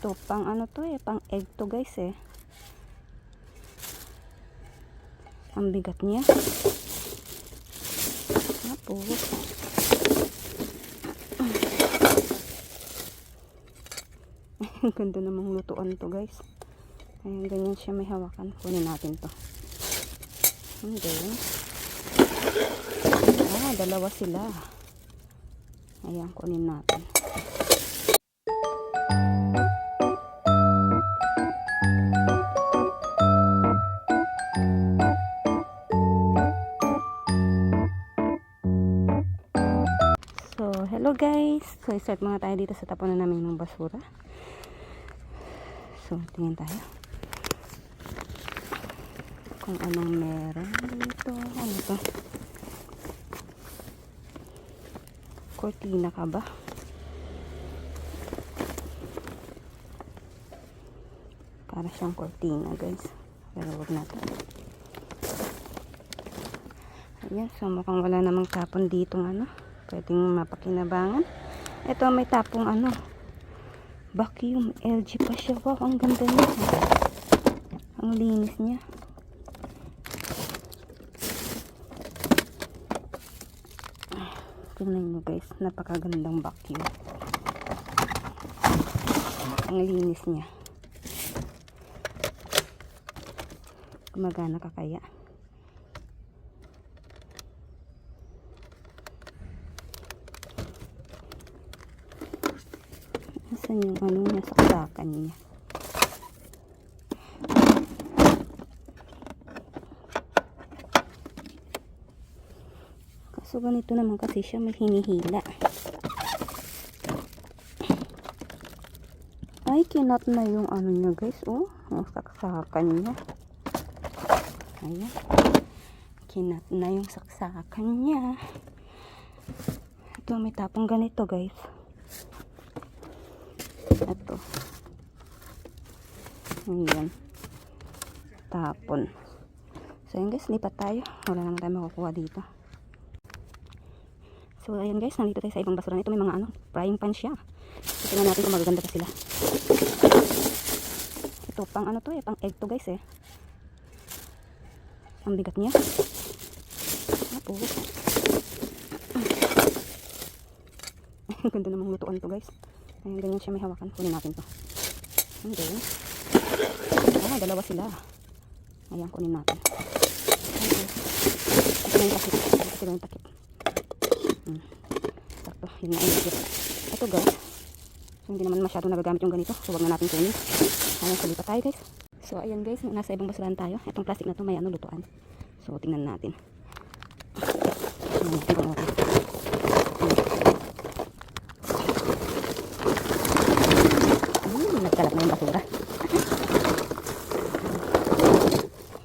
Ito, pang ano to eh, pang egg to guys eh. Ang bigat niya. Tapos, ang ganda namang lutuan to guys. Ayan, ganyan siya may hawakan. Kunin natin to. And then, ah, dalawa sila. Ayan, kunin natin. Hello guys. So, start muna tayo dito sa tapunan namin ng basura. So, tingin tayo. Kung anong meron dito. Ano to? Cortina ka ba? Para siyang cortina guys. Pero wag natin. Ayan, so mukhang wala namang tapon dito ano. Pwedeng mapakinabangan. Ito may tapong ano. Vacuum LG pa siya. Wow, ang ganda niya. Ang linis niya. Tingnan nyo guys, napakagandang vacuum. Ang linis niya. Gumagana ka kaya? Nasaan yung ano niya, saksakan niya? Kaso ganito naman kasi siya may hinihila. Ay, kinat na yung ano niya guys. Oh, ang saksakan niya. Ayan. Kinat na yung saksakan niya. Ito, may tapong ganito guys. Ito. Ayan. Tapon. So, ayan guys, lipat tayo. Wala naman tayo makukuha dito. So, ayan guys, nandito tayo sa ibang basura. Ito may mga ano, frying pan siya. So, tingnan natin kung magaganda pa sila. Ito, pang ano to eh, pang egg to guys eh. Ang bigat niya. Tapos, ang ganda namang lutuan to guys. Ayan, ganyan siya may hawakan. Kunin natin to. Then, ah, dalawa sila. Ayan, kunin natin. Okay. Ito na yung takip. Ito. Hmm. Sakto. Yun na yung. Ito guys. So, hindi naman masyado nagagamit yung ganito. So, wag na natin kunin. Ayan, salipa tayo guys. So, ayan guys. Nasa ibang basurahan tayo. Itong plastic na to may ano lutuan. So, tingnan natin. Tingnan natin. Hmm, nagkalat na yung basura.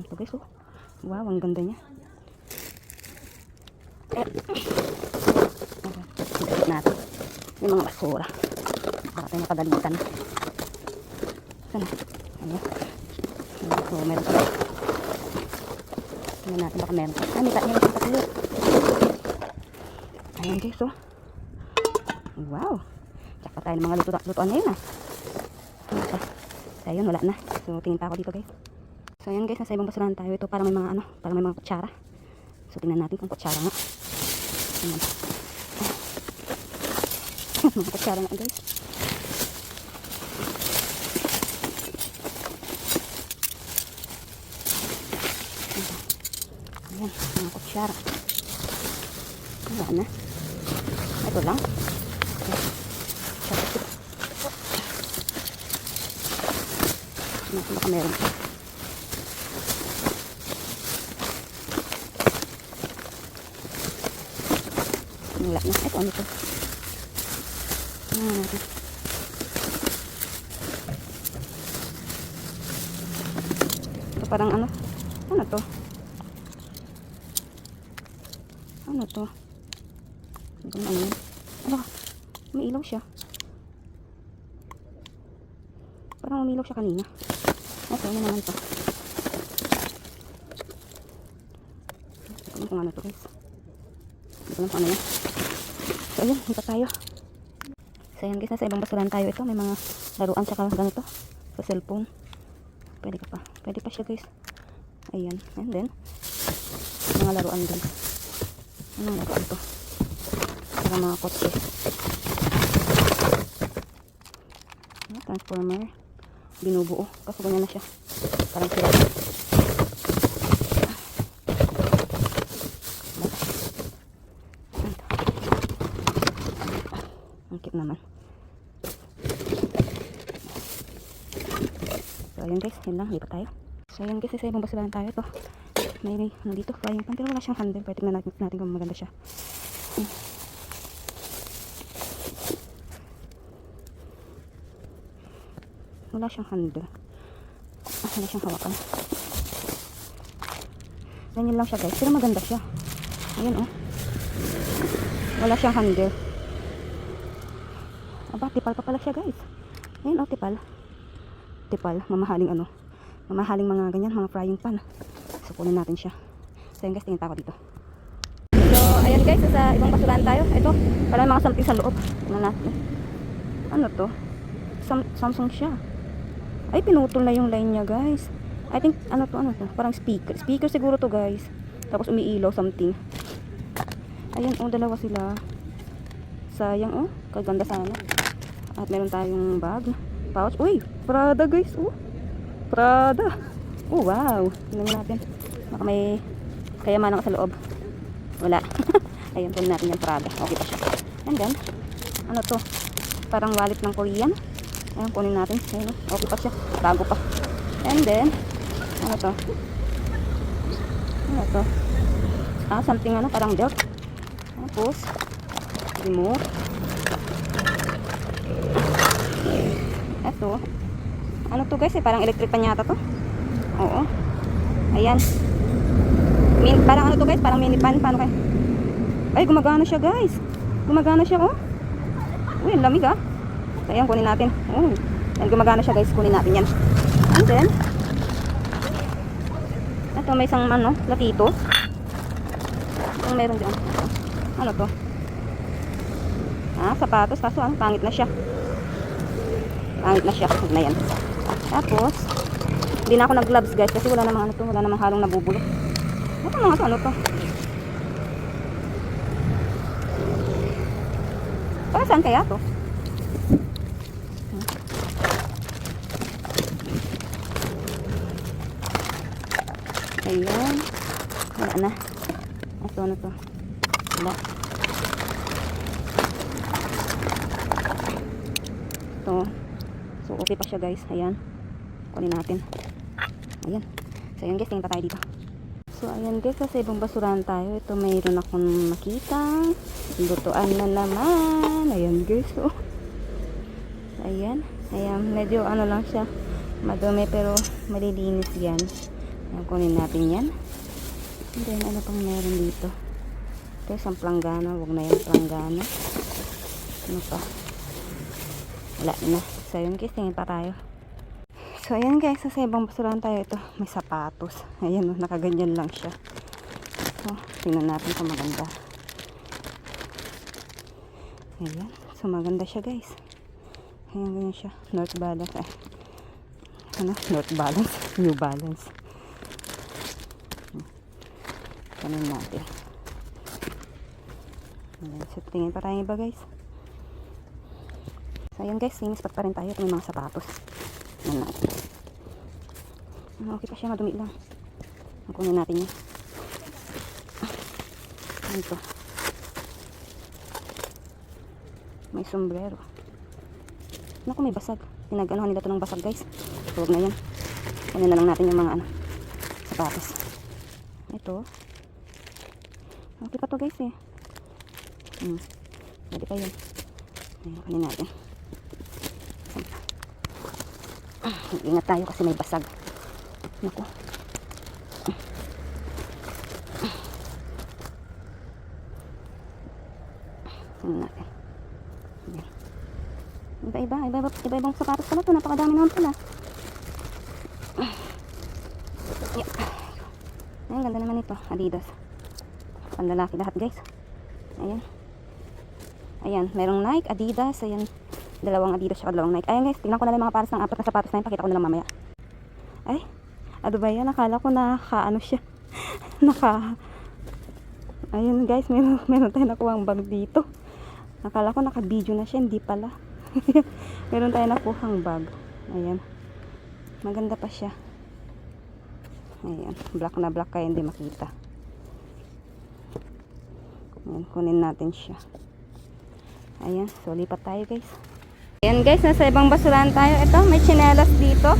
Ito guys, oh. Wow, ang ganda niya. Eh. Ikot natin. Yung mga basura. Baka tayo nakagalitan. Sana. Ayan. So, meron pa. Tingnan natin baka meron pa. Ah, may meron pa tatlo. Ayan guys, oh. Wow. Tsaka tayo ng mga luto lutuan ngayon ah. Ano? So, ayun, wala na. So, tingin pa ako dito guys. So, ayan guys, nasa ibang basurahan tayo. Ito parang may mga ano, parang may mga kutsara. So, tingnan natin kung kutsara nga. Ayan. Mga kutsara nga guys. Ayan, mga kutsara. Wala na. Ito lang. Ano, baka meron pa. Wala na. Ito, ano? Ano natin? Ito parang ano? Ano to? Ano to? Naman yun. Ala, may ilaw siya. Parang umilaw siya kanina. Okay, ano naman to? Alam kung ano to guys. Ko alam kung ano yan. So, ayun, hinta tayo. So, ayan guys, nasa ibang basurahan tayo. Ito, may mga laruan sa ganito. Sa cellphone. Pwede ka pa. Pwede pa siya guys. Ayan. And then, mga laruan din. Anong laruan to? Para mga kotse. Ah, Transformer. Binubuo. Kaso ganyan na siya. Parang sila. Ang cute naman. So, ayun guys. Yun lang. Lipat tayo. So, ayun guys. Isa ibang basulan tayo to. May ano dito. Frying pan. Pero wala siyang handle. Pwede tingnan natin, natin kung maganda siya. Wala siyang handle. Ah, wala siyang hawakan. Ganyan lang siya guys. Pero maganda siya. Ayan oh. Wala siyang handle. Aba, tipal pa pala siya guys. Ayan oh, tipal. Tipal. Mamahaling ano. Mamahaling mga ganyan, mga frying pan. So, kunin natin siya. So, yun guys, tingin pa dito. So, ayan guys, sa ibang basurahan tayo. Ito, parang mga something sa loob. Tingnan natin. Ano to? Sam- Samsung siya. Ay, pinutol na yung line niya, guys. I think, ano to, ano to? Parang speaker. Speaker siguro to, guys. Tapos umiilaw, something. Ayan, oh, dalawa sila. Sayang, oh. Kaganda sana. At meron tayong bag. Pouch. Uy, Prada, guys. Oh. Prada. Oh, wow. Tingnan natin. Baka may kayamanan ka sa loob. Wala. Ayan, kunin natin yung Prada. Okay pa siya. And then, ano to? Parang wallet ng Korean. Ayan, kunin natin. Ayan, oh, okay pa siya. Bago pa. And then, ano to? Ano to? Ah, something ano, parang belt. Tapos, remote. Ito. Ano to guys eh, parang electric pan yata to. Oo. Ayan. Min, parang ano to guys, parang mini pan. Paano kaya? Ay, gumagana siya guys. Gumagana siya oh. Uy, lamig ah. Ayan, kunin natin. Oh. Ayan, gumagana siya guys. Kunin natin yan. And then, ito may isang ano, latito. Ang meron dyan. Ano to? Ah, sapatos. Kaso ano, pangit na siya. Pangit na siya. Huwag na yan. Tapos, hindi na ako nag-gloves guys kasi wala namang ano to. Wala namang halong nabubulok. Ano mga to? Ano to? Para saan kaya to? Ayan. Wala na. Ito, ano to? Wala. Ito. So, okay pa siya guys. Ayan. Kunin natin. Ayan. So, ayan guys. Tingin pa tayo dito. So, ayan guys. Sa ibang basurahan tayo. Ito mayroon akong makita. Lutuan na naman. Ayan guys. Oh. Ayan. Ayan. Medyo ano lang siya. Madumi pero malilinis yan. Ayan, kunin natin yan. And then, ano pang meron dito? Ito, isang planggana. Huwag na yung planggana. Ano pa? Wala na. So, yun guys, tingin pa tayo. So, ayan guys, sa ibang basurahan tayo ito. May sapatos. Ayan, oh, nakaganyan lang siya. So, tingnan natin kung maganda. Ayan. So, maganda siya guys. Ayan, ganyan siya. North Balance. Eh. Ano? North Balance. New Balance. Kanin natin. Ayan. So, tingin pa tayo iba guys. So, ayan guys. Linis pa rin tayo. Ito may mga sapatos. Ayan natin. Ah, Okay pa siya. Madumi lang. Kunin natin yan. Ano ito? May sombrero. Naku, may basag. Pinag-ano nila ito ng basag guys. Huwag na yan. Kunin na lang natin yung mga ano, sapatos. Ito. Okay pa to guys eh. Hmm. Pwede pa yun. Ayan, kunin natin. Ah, Ingat tayo kasi may basag. Naku. Natin. Ayan. Iba-iba, iba-iba, iba-ibang sapatos pala to. Napakadami naman pala. Yeah. Ay, ganda naman ito. Adidas. Panlalaki lahat, guys. Ayan. Ayan, merong Nike, Adidas, ayan. Dalawang Adidas at dalawang Nike. Ayan guys, tingnan ko na lang mga pares ng apat na sapatos na yun. Pakita ko na lang mamaya. Ay, ano ba yan? Nakala ko naka ano siya. naka... Ayun guys, meron, meron tayo nakuha bag dito. Nakala ko naka-video na siya, hindi pala. meron tayo nakuhang bag. Ayan. Maganda pa siya. Ayan, black na black kaya hindi makita. Ayan, kunin natin siya. Ayan, so lipat tayo guys. Ayan guys, nasa ibang basurahan tayo. Ito, may chinelas dito.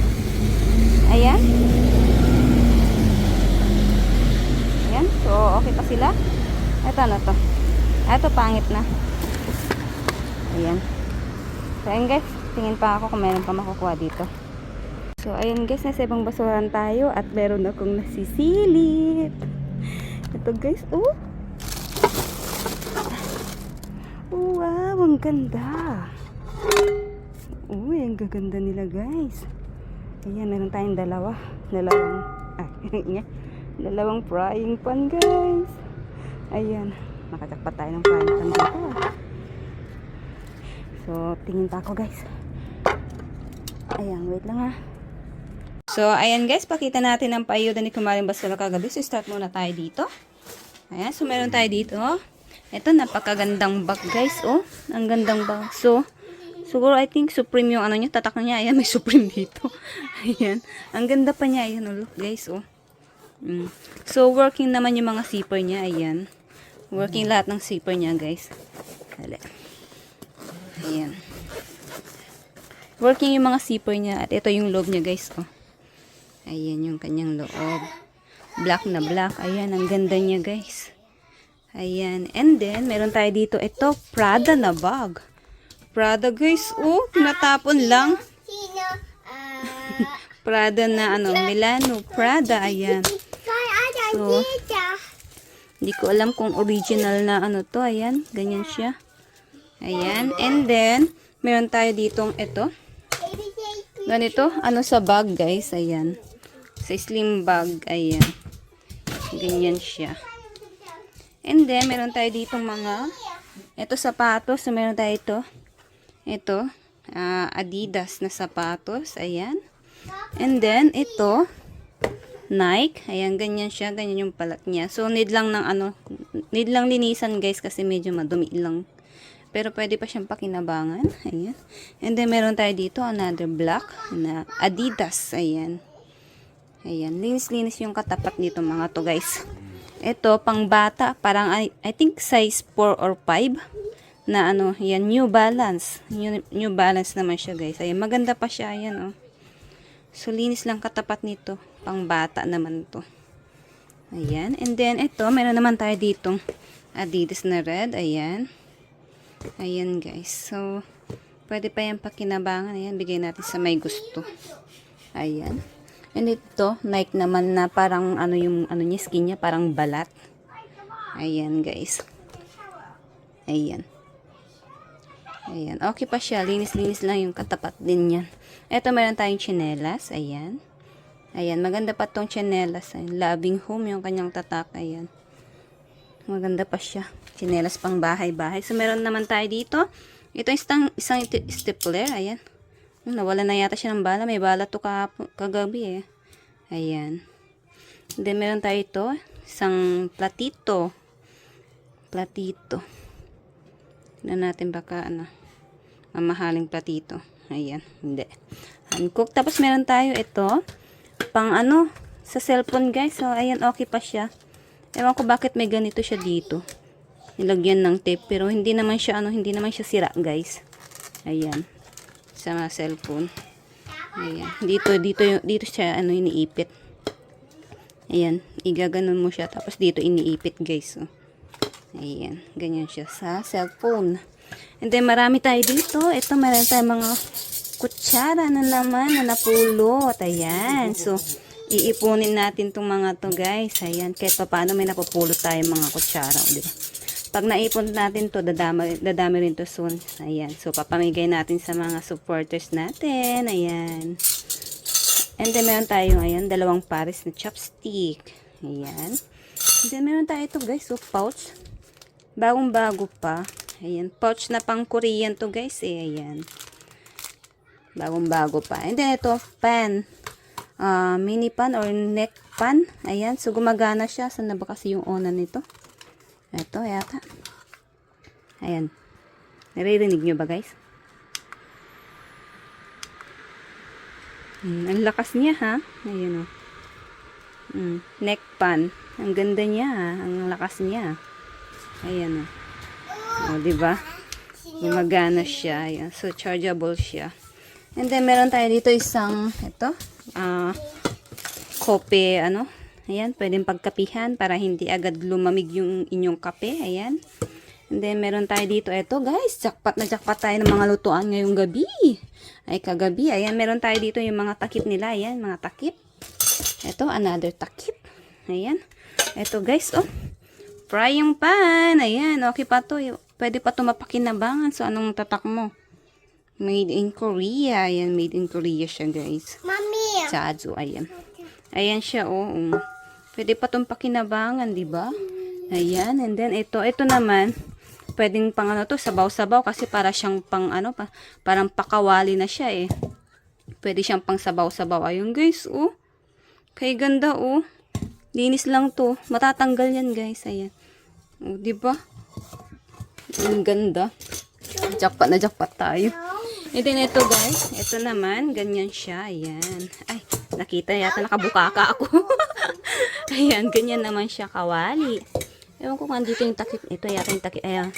Ayan. Ayan, so okay pa sila. Ito ano to. Ito pangit na. Ayan. So ayan guys, tingin pa ako kung meron pa makukuha dito. So ayan guys, nasa ibang basurahan tayo at meron akong nasisilip. Ito guys, oh. Wow, ang ganda. Uy, ang gaganda nila guys. Ayan, meron tayong dalawa. Dalawang, ah, dalawang frying pan guys. Ayan, nakajakpat tayo ng frying pan dito. ah. So, tingin pa ako guys. Ayan, wait lang ha. So, ayan guys, pakita natin ang paayuda ni Kumaring Basura kagabi. So, start muna tayo dito. Ayan, so meron tayo dito. Ito, napakagandang bag guys. Oh, ang gandang bag. So, siguro I think Supreme yung ano niya, tatak niya. Ayan, may Supreme dito. Ayan, ang ganda pa niya. Ayan, oh, look guys. Oh. Mm. So, working naman yung mga zipper niya. Ayan. Working lahat ng zipper niya guys. Hala. Ayan. Working yung mga zipper niya. At ito yung loob niya guys. Oh. Ayan yung kanyang loob. Black na black. Ayan, ang ganda niya guys. Ayan. And then, meron tayo dito. Ito, Prada na bag. Prada guys. Oh, tinatapon lang. Ah, Prada na ano, Milano. Prada. Ayan. ada So. Hindi ko alam kung original na ano to. Ayan, ganyan siya. Ayan. And then, meron tayo ditong ito. Ganito, ano sa bag guys. Ayan. Sa slim bag. Ayan. Ganyan siya. And then, meron tayo ditong mga, ito sapatos. So, meron tayo ito. Ito, ah, Adidas na sapatos. Ayan. And then, ito, Nike. Ayan, ganyan siya. Ganyan yung palat niya. So, need lang ng ano, need lang linisan guys kasi medyo madumi lang. Pero pwede pa siyang pakinabangan. Ayan. And then, meron tayo dito another black na Adidas. Ayan. Ayan. Linis-linis yung katapat nito mga to guys. Ito, pang bata. Parang, I, I think size 4 or 5 na ano, yan, New Balance. New, new Balance naman siya guys. Ayan, maganda pa siya. Ayan, oh. So, linis lang katapat nito. Pang bata naman to. Ayan. And then, ito, meron naman tayo ditong Adidas na red. Ayan. Ayan, guys. So, pwede pa yan pakinabangan. Ayan, bigay natin sa may gusto. Ayan. And ito, Nike naman na parang ano yung ano niya, skin niya, parang balat. Ayan, guys. Ayan. Ayan. Okay pa siya. Linis-linis lang yung katapat din yan. Ito, meron tayong chinelas. Ayan. Ayan. Maganda pa tong chinelas. Ayan. Loving home yung kanyang tatak. Ayan. Maganda pa siya. Chinelas pang bahay-bahay. So, meron naman tayo dito. Ito isang, isang stapler. Ayan. Nawala na yata siya ng bala. May bala to kagabi eh. Ayan. Then, meron tayo ito. Isang platito. Platito. Tignan natin baka ano. Mamahaling platito. Ayan. Hindi. Hancock. Tapos meron tayo ito. Pang ano. Sa cellphone guys. So, ayan. Okay pa siya. Ewan ko bakit may ganito siya dito. Nilagyan ng tape. Pero hindi naman siya ano. Hindi naman siya sira guys. Ayan. Sa mga cellphone. Ayan. Dito, dito, dito siya ano iniipit. Ayan. Igaganon mo siya. Tapos dito iniipit guys. Oh. Ayan. Ganyan siya sa cellphone. And then marami tayo dito. Ito meron tayo mga kutsara na naman na napulot. Ayan. So, iipunin natin tong mga to guys. Ayan. Kahit pa paano may napupulot tayo mga kutsara. O, diba? Pag naipon natin to, dadami, dadami rin to soon. Ayan. So, papamigay natin sa mga supporters natin. Ayan. And then, meron tayong, ayan, dalawang pares na chopstick. Ayan. And then, meron tayo ito, guys. So, pouch. Bagong bago pa. Ayan. Pouch na pang Korean to, guys. Eh, ayan. Bagong bago pa. And then ito, pan. Ah, mini pan or neck pan. Ayan. So, gumagana siya. Saan na ba kasi yung onan nito? Ito, yata. Ayan. Naririnig nyo ba, guys? Hmm, ang lakas niya, ha? Ayun, oh. Hmm, neck pan. Ang ganda niya, ha? Ang lakas niya. Ayan, oh. Oh, di ba? Gumagana siya. Ayan. So, chargeable siya. And then, meron tayo dito isang, ito, ah, kope, ano, ayan, pwedeng pagkapihan para hindi agad lumamig yung inyong kape, ayan. And then, meron tayo dito, ito guys, jackpot na jackpot tayo ng mga lutuan ngayong gabi. Ay, kagabi, ayan, meron tayo dito yung mga takip nila, ayan, mga takip. Ito, another takip. Ayan. Ito guys, oh, frying pan, ayan, okay pa to, pwede pa to mapakinabangan, so anong tatak mo? Made in Korea. Ayan, made in Korea siya, guys. Mommy. Chazu, ayan. Ayan siya, oh. um. Pwede pa itong pakinabangan, di ba? Ayan, and then ito, ito naman, pwedeng pang ano to, sabaw-sabaw kasi para siyang pang ano, pa, parang pakawali na siya eh. Pwede siyang pang sabaw-sabaw. Ayun, guys, oh. Kay ganda, oh. Linis lang to. Matatanggal yan, guys. Ayan. Oh, di ba? Ang ganda. Jackpot na jackpot tayo. And then ito guys, ito naman, ganyan siya. Ayan. Ay, nakita yata nakabukaka ako. Ayan, ganyan naman siya kawali. Ewan ko kung andito yung takip. Ito yata yung takip. Ayan.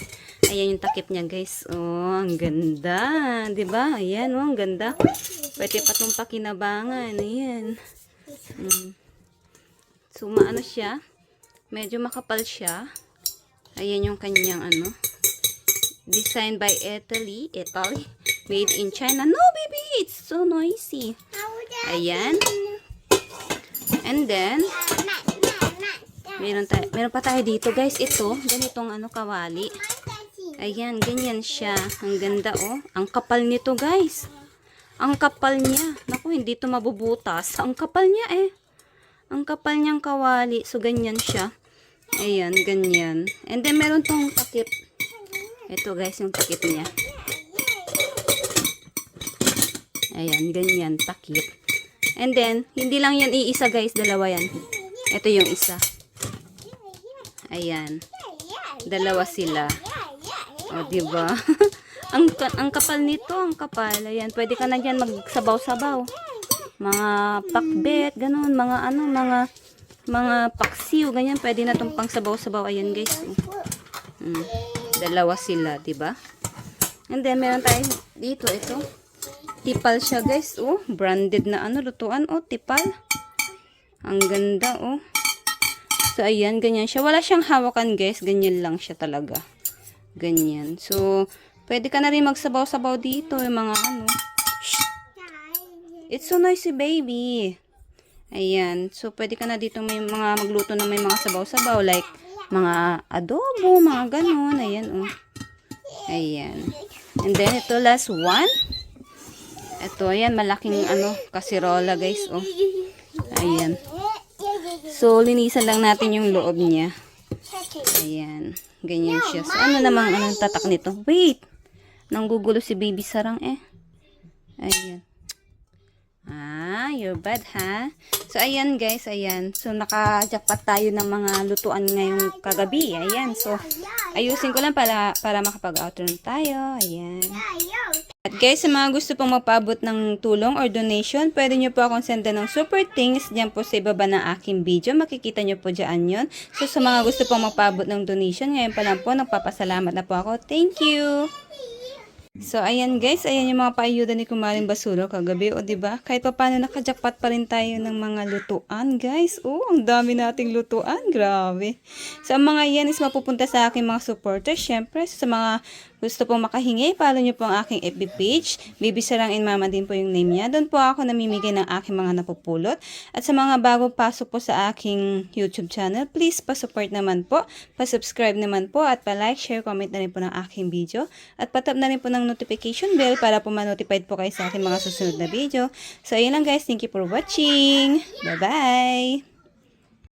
Ayan yung takip niya guys. Oh, ang ganda. ba? Ayan, oh, ang ganda. Pwede pa itong pakinabangan. Ayan. Mm. So, maano siya. Medyo makapal siya. Ayan yung kanyang ano. Designed by Italy. Italy. Made in China. No, baby! It's so noisy. Ayan. And then, meron, tayo, meron pa tayo dito, guys. Ito, ganitong ano, kawali. Ayan, ganyan siya. Ang ganda, oh. Ang kapal nito, guys. Ang kapal niya. Naku, hindi to mabubutas. Ang kapal niya, eh. Ang kapal niyang kawali. So, ganyan siya. Ayan, ganyan. And then, meron tong takip. Ito, guys, yung takip niya. Ayan, ganyan, takip. And then, hindi lang yan iisa guys, dalawa yan. Ito yung isa. Ayan, dalawa sila. O, di ba? ang, ang kapal nito, ang kapal. Ayan, pwede ka na dyan magsabaw-sabaw. Mga pakbet, ganun, mga ano, mga mga paksiw, ganyan, pwede na tong pang sabaw-sabaw. Ayan guys. Mm, dalawa sila, ba? And then, meron tayo dito, ito. Tipal siya, guys. Oh, branded na ano, lutuan. Oh, tipal. Ang ganda, oh. So, ayan, ganyan siya. Wala siyang hawakan, guys. Ganyan lang siya talaga. Ganyan. So, pwede ka na rin magsabaw-sabaw dito. Yung mga ano. It's so noisy, baby. Ayan. So, pwede ka na dito may mga magluto na may mga sabaw-sabaw. Like, mga adobo, mga ganun. Ayan, oh. Ayan. And then, ito last one. Ito, ayan, malaking ano, kasirola, guys, oh. Ayan. So, linisan lang natin yung loob niya. Ayan. Ganyan siya. So, ano namang, anong tatak nito? Wait! Nanggugulo si baby sarang, eh. Ayan. Ah, you're bad, ha? So, ayan, guys, ayan. So, naka-jackpot tayo ng mga lutuan ngayong kagabi. Ayan. So, ayusin ko lang para, para makapag-outro tayo. Ayan. At guys, sa mga gusto pong magpaabot ng tulong or donation, pwede nyo po akong senda ng super things dyan po sa ibaba ng aking video. Makikita nyo po dyan yun. So, sa mga gusto pong magpaabot ng donation, ngayon pa lang po, nagpapasalamat na po ako. Thank you! So, ayan guys, ayan yung mga paayuda ni Kumaring Basuro kagabi, o ba diba? Kahit pa paano nakajakpat pa rin tayo ng mga lutuan, guys. Oh, ang dami nating lutuan, grabe. So, ang mga yan is mapupunta sa aking mga supporters, syempre. sa mga gusto pong makahingi, follow nyo po ang aking FB page. Baby Sarang in Mama din po yung name niya. Doon po ako namimigay ng aking mga napupulot. At sa mga bago pasok po sa aking YouTube channel, please pa-support naman po, pa-subscribe naman po, at pa-like, share, comment na rin po ng aking video. At patap na rin po ng notification bell para po ma-notified po kayo sa aking mga susunod na video. So, ayun lang guys. Thank you for watching. Bye-bye!